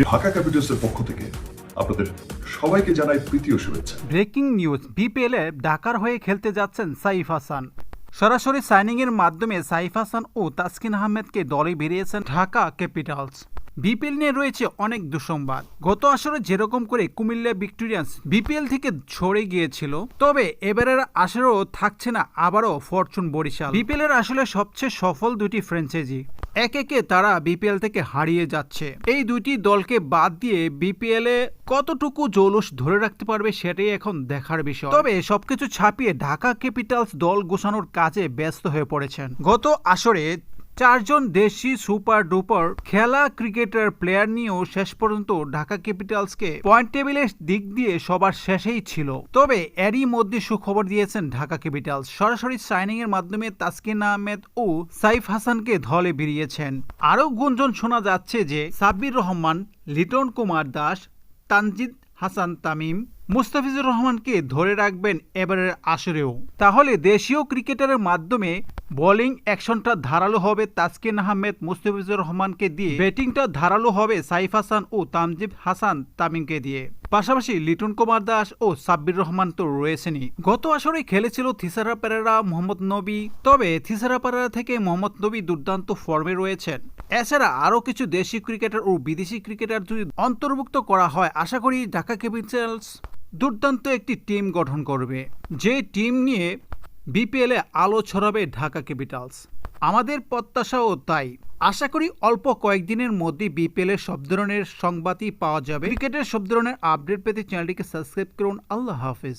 আমি ঢাকা ক্যাপিটালসের পক্ষ থেকে আপনাদের সবাইকে জানাই প্রীতি ও শুভেচ্ছা। ব্রেকিং নিউজ, বিপিএল এ ঢাকার হয়ে খেলতে যাচ্ছেন সাইফ হাসান। সরাসরি সাইনিং এর মাধ্যমে সাইফ হাসান ও তাসকিন আহমেদকে দলে বেরিয়েছেন ঢাকা ক্যাপিটালস। বিপিএল নিয়ে রয়েছে অনেক দুঃসংবাদ। গত আসরে যেরকম করে কুমিল্লা ভিক্টোরিয়ান্স বিপিএল থেকে ছড়ে গিয়েছিল, তবে এবারের আসরেও থাকছে না আবারও ফরচুন বরিশাল। বিপিএল এর আসলে সবচেয়ে সফল দুটি ফ্র্যাঞ্চাইজি। এক একে তারা বিপিএল থেকে হারিয়ে যাচ্ছে। এই দুইটি দলকে বাদ দিয়ে বিপিএল এ কতটুকু জৌলুস ধরে রাখতে পারবে সেটাই এখন দেখার বিষয়। তবে সবকিছু ছাপিয়ে ঢাকা ক্যাপিটালস দল গোছানোর কাজে ব্যস্ত হয়ে পড়েছেন। গত আসরে চারজন দেশি সুপার ডুপার খেলা ক্রিকেটার প্লেয়ার নিয়েও শেষ পর্যন্ত ঢাকা ক্যাপিটালসকে পয়েন্ট টেবিলের দিক দিয়ে সবার শেষেই ছিল। তবে এরই মধ্যে সুখবর দিয়েছেন ঢাকা ক্যাপিটালস। সরাসরি সাইনিং এর মাধ্যমে তাসকিন আহমেদ ও সাইফ হাসানকে ধলে বেরিয়েছেন। আরও গুঞ্জন শোনা যাচ্ছে যে সাব্বির রহমান, লিটন কুমার দাস, তানজিদ হাসান তামিম, মুস্তাফিজুর রহমানকে ধরে রাখবেন এবারের আসরেও। তাহলে দেশীয় ক্রিকেটারের মাধ্যমে বোলিং অ্যাকশনটা ধারালো হবে তাসকিন আহমেদ, মুস্তাফিজুর রহমানকে দিয়ে। ব্যাটিংটা ধারালো হবে সাইফ হাসান ও তামজিব হাসান তামিমকে দিয়ে। পাশাপাশি লিটন কুমার দাস ও সাব্বির রহমান তো রয়েছেনই। গত আসরে খেলেছিল থিসারা পেরেরা মোহাম্মদ নবী, তবে থিসারা পেরেরা থেকে মোহাম্মদ নবী দুর্দান্ত ফর্মে রয়েছেন। এছাড়া আরও কিছু দেশি ক্রিকেটার ও বিদেশি ক্রিকেটার যদি অন্তর্ভুক্ত করা হয়, আশা করি ঢাকা ক্যাপিটালস দুর্দান্ত একটি টিম গঠন করবে। যে টিম নিয়ে বিপিএলে আলো ছড়াবে ঢাকা ক্যাপিটালস। আমাদের প্রত্যাশাও তাই। আশা করি অল্প কয়েকদিনের মধ্যে বিপিএল এর সব ধরনের সংবাদই পাওয়া যাবে। ক্রিকেটের সব ধরনের আপডেট পেতে চ্যানেলটিকে সাবস্ক্রাইব করুন। আল্লাহ হাফিজ।